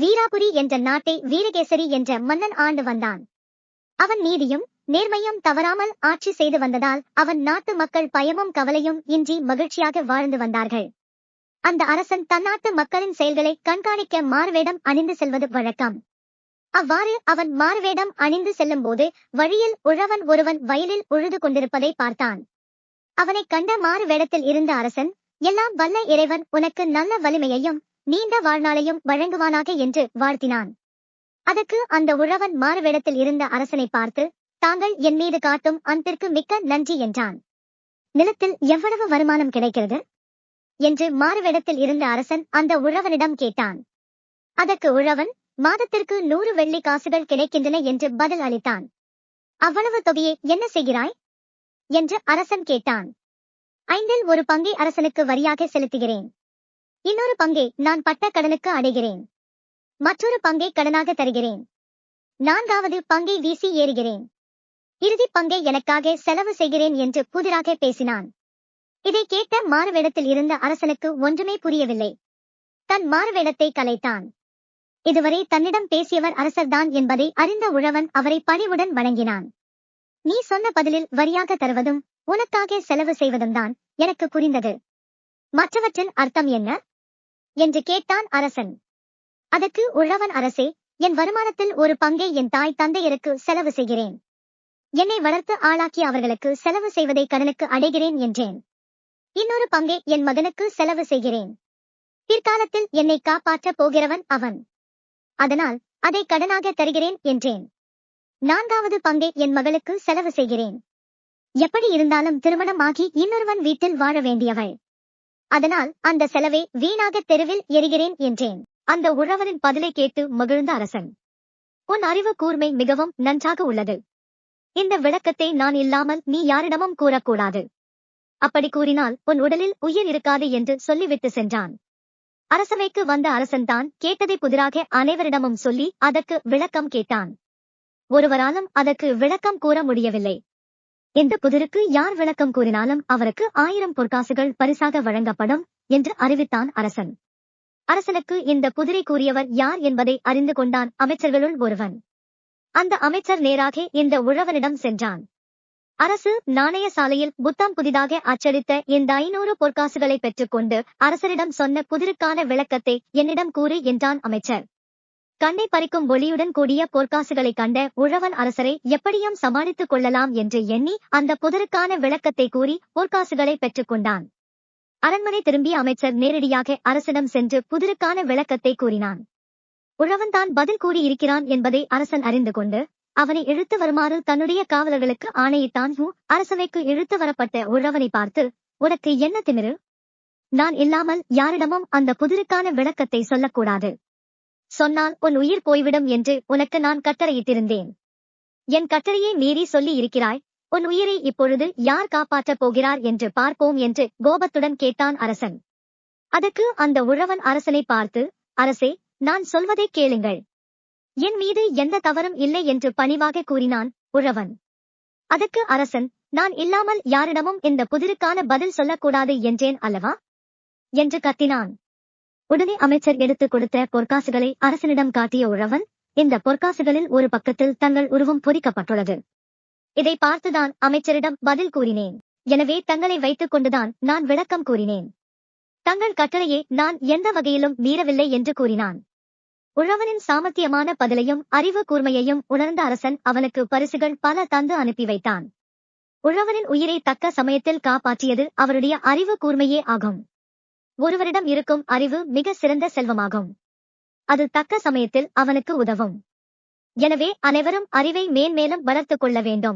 வீராபுரி என்ற நாட்டை வீரகேசரி என்ற மன்னன் ஆண்டு வந்தான். அவன் நீதியும் நேர்மையும் தவறாமல் ஆட்சி செய்து வந்ததால் அவன் நாட்டு மக்கள் பயமும் கவலையும் இன்றி மகிழ்ச்சியாக வாழ்ந்து வந்தார்கள். அந்த அரசன் தன்னாட்டு மக்களின் செயல்களை கண்காணிக்க மாறுவேடம் அணிந்து செல்வது வழக்கம். அவ்வாறு அவன் மாறுவேடம் அணிந்து செல்லும் போது வழியில் உழவன் ஒருவன் வயலில் உழுது கொண்டிருப்பதை பார்த்தான். அவனை கண்ட மாறு வேடத்தில் இருந்த அரசன் எல்லாம் வல்ல இறைவன் உனக்கு நல்ல வலிமையையும் நீண்ட வாழ்நாளையும் வழங்குவானாக என்று வாழ்த்தினான். அதற்கு அந்த உழவன் மாறுவேடத்தில் இருந்த அரசனை பார்த்து தாங்கள் என் மீது காட்டும் அன்பிற்கு மிக்க நன்றி என்றான். நிலத்தில் எவ்வளவு வருமானம் கிடைக்கிறது? என்று மாறுவேடத்தில் இருந்த அரசன் அந்த உழவனிடம் கேட்டான். அதற்கு உழவன் மாதத்திற்கு நூறு வெள்ளி காசுகள் கிடைக்கின்றன என்று பதில் அளித்தான். அவ்வளவு தொகையை என்ன செய்கிறாய்? என்று அரசன் கேட்டான். ஐந்தில் ஒரு பங்கை அரசனுக்கு வரியாக செலுத்துகிறேன். இன்னொரு பங்கை நான் பட்ட கடனுக்கு அடைகிறேன். மற்றொரு பங்கை கடனாக தருகிறேன். நான்காவது பங்கை வீசி ஏறுகிறேன். இறுதி பங்கை எனக்காக செலவு செய்கிறேன் என்று புதிராக பேசினான். இதை கேட்ட மாறுவேடத்தில் இருந்த அரசனுக்கு ஒன்றுமே புரியவில்லை. தன் மாறுவேடத்தை கலைத்தான். இதுவரை தன்னிடம் பேசியவர் அரசர்தான் என்பதை அறிந்த உழவன் அவரை பணிவுடன் வணங்கினான். நீ சொன்ன பதிலில் வரியாக தருவதும் உனக்காக செலவு செய்வதும் தான் எனக்கு புரிந்தது. மற்றவற்றின் அர்த்தம் என்ன? என்று கேட்டான் அரசன். அதற்கு உழவன் அரசே என் வருமானத்தில் ஒரு பங்கை என் தாய் தந்தையருக்கு செலவு செய்கிறேன். என்னை வளர்த்து ஆளாக்கி அவர்களுக்கு செலவு செய்வதை கடனுக்கு அடைகிறேன் என்றேன். இன்னொரு பங்கை என் மகனுக்கு செலவு செய்கிறேன். பிற்காலத்தில் என்னை காப்பாற்றப் போகிறவன் அவன். அதனால் அதை கடனாக தருகிறேன் என்றேன். நான்காவது பங்கை என் மகளுக்கு செலவு செய்கிறேன். எப்படி இருந்தாலும் திருமணமாகி இன்னொருவன் வீட்டில் வாழ வேண்டியவள். அதனால் அந்த செலவை வீணாக தெருவில் எரிகிறேன் என்றேன். அந்த உழவரின் பதிலை கேட்டு மகிழ்ந்த அரசன். உன் அறிவு கூர்மை மிகவும் நன்றாக உள்ளது. இந்த விளக்கத்தை நான் இல்லாமல் நீ யாரிடமும் கூறக்கூடாது. அப்படி கூறினால் உன் உடலில் உயிர் இருக்காது என்று சொல்லிவிட்டு சென்றான். அரசவைக்கு வந்த அரசன்தான் கேட்டதை புதிராக அனைவரிடமும் சொல்லி அதற்கு விளக்கம் கேட்டான். ஒருவராலும் அதற்கு விளக்கம் கூற முடியவில்லை. இந்த புதிருக்கு யார் விளக்கம் கூறினாலும் அவருக்கு ஆயிரம் பொற்காசுகள் பரிசாக வழங்கப்படும் என்று அறிவித்தான் அரசன். அரசனுக்கு இந்த புதிரை கூறியவர் யார் என்பதை அறிந்து கொண்டான் அமைச்சர்களுள் ஒருவன். அந்த அமைச்சர் நேராக இந்த உழவனிடம் சென்றான். அரசு நாணய சாலையில் புத்தம் புதிதாக அச்சடித்த இந்த ஐநூறு பொற்காசுகளை பெற்றுக்கொண்டு அரசரிடம் சொன்ன புதிருக்கான விளக்கத்தை என்னிடம் கூறு என்றான் அமைச்சர். கண்ணை பறிக்கும் ஒளியுடன் கூடிய பொற்காசுகளை கண்ட உழவன் அரசரை எப்படியும் சமாளித்துக் கொள்ளலாம் என்று எண்ணி அந்த புதருக்கான விளக்கத்தை கூறி பொற்காசுகளை பெற்றுக்கொண்டான் அரண்மனை திரும்பிய அமைச்சர் நேரடியாக அரசிடம் சென்று புதிருக்கான விளக்கத்தை கூறினான். உழவன் தான் பதில் கூறியிருக்கிறான் என்பதை அரசன் அறிந்து கொண்டு அவனை இழுத்து வருமாறு தன்னுடைய காவலர்களுக்கு ஆணையிட்டான் ஹூ அரசவைக்கு இழுத்து வரப்பட்ட உழவனை பார்த்து உனக்கு என்ன திமிரு? நான் இல்லாமல் யாரிடமும் அந்த புதிருக்கான விளக்கத்தை சொல்லக்கூடாது. சொன்னால் உன் உயிர் போய்விடும் என்று உனக்கு நான் கட்டளையிட்டிருந்தேன். என் கட்டளையை மீறி சொல்லி இருக்கிறாய். உன் உயிரை இப்பொழுது யார் காப்பாற்றப் போகிறார் என்று பார்ப்போம் என்று கோபத்துடன் கேட்டான் அரசன். அதற்கு அந்த உழவன் அரசனை பார்த்து அரசே நான் சொல்வதை கேளுங்கள். என் மீது எந்த தவறும் இல்லை என்று பணிவாக கூறினான் உழவன். அதற்கு அரசன் நான் இல்லாமல் யாரிடமும் இந்த புதிருக்கான பதில் சொல்லக்கூடாது என்றேன் அல்லவா? என்று கத்தினான். உடனே அமைச்சர் எடுத்துக் கொடுத்த பொற்காசுகளை அரசனிடம் காட்டிய உழவன் இந்த பொற்காசுகளில் ஒரு பக்கத்தில் தங்கள் உருவம் பொறிக்கப்பட்டுள்ளது. இதை பார்த்துதான் அமைச்சரிடம் பதில் கூறினேன். எனவே தங்களை வைத்துக் கொண்டுதான் நான் விளக்கம் கூறினேன். தங்கள் கட்டளையை நான் எந்த வகையிலும் மீறவில்லை என்று கூறினான். உழவனின் சாமர்த்தியமான பதிலையும் அறிவு கூர்மையையும் உணர்ந்த அரசன் அவனுக்கு பரிசுகள் பல தந்து அனுப்பி வைத்தான். உழவனின் உயிரை தக்க சமயத்தில் காப்பாற்றியது அவருடைய அறிவு கூர்மையே ஆகும். ஒருவரிடம் இருக்கும் அறிவு மிக சிறந்த செல்வமாகும். அது தக்க சமயத்தில் அவனுக்கு உதவும். எனவே அனைவரும் அறிவை மேன்மேலும் வளர்த்துக் கொள்ள வேண்டும்.